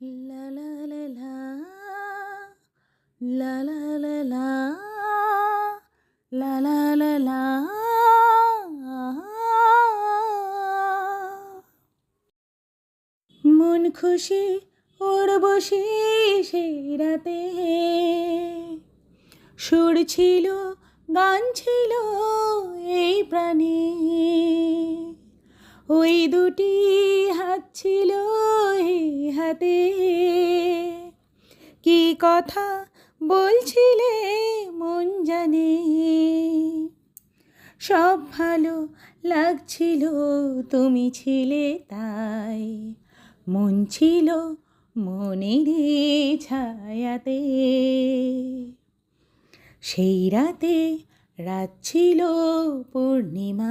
La la la মন খুশি ওর বসি সেই রাতে। সুর ছিল, গান ছিল এই প্রাণে। ওই দুটি হাত ছিল এই হাতে। কি কথা বলছিলে মন জানে? সব ভালো লাগছিল, তুমি ছিলে তাই। মন ছিল মনের ছায়াতে। সেই রাতে রাত ছিল পূর্ণিমা।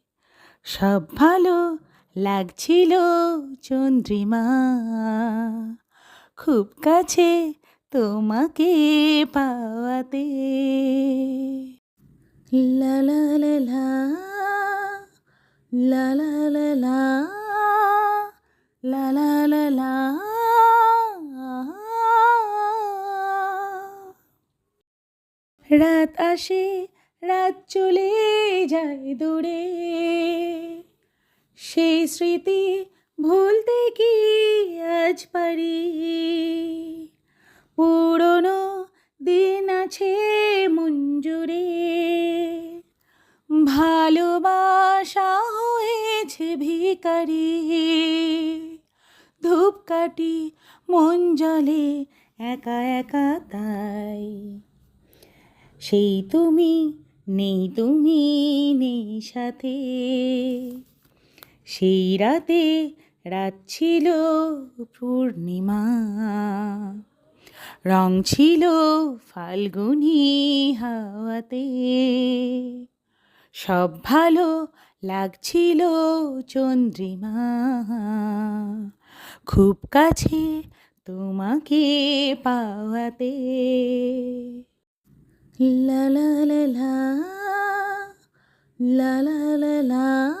সব ভালো লাগছিল চন্দ্রিমা খুব কাছে তোমাকে পাওয়াতে রাত আসে রাত চলে যায় দূরে সেই স্মৃতি ভুলতে কি আজ পারি? পুরনো দিন আছে মঞ্জুরে, ভালোবাসা হয়েছে ভিকারি ধূপকাঠি মন জলে একা একা তাই। সেই তুমি নেই তুমি নেই সাথে। সেই রাতে রাত ছিল পূর্ণিমা। রং ছিল ফাল্গুনি হাওয়াতে। সব ভালো লাগছিল চন্দ্রিমা। খুব কাছে তোমাকে পাওয়াতে। লা লা লা লা লা লা লা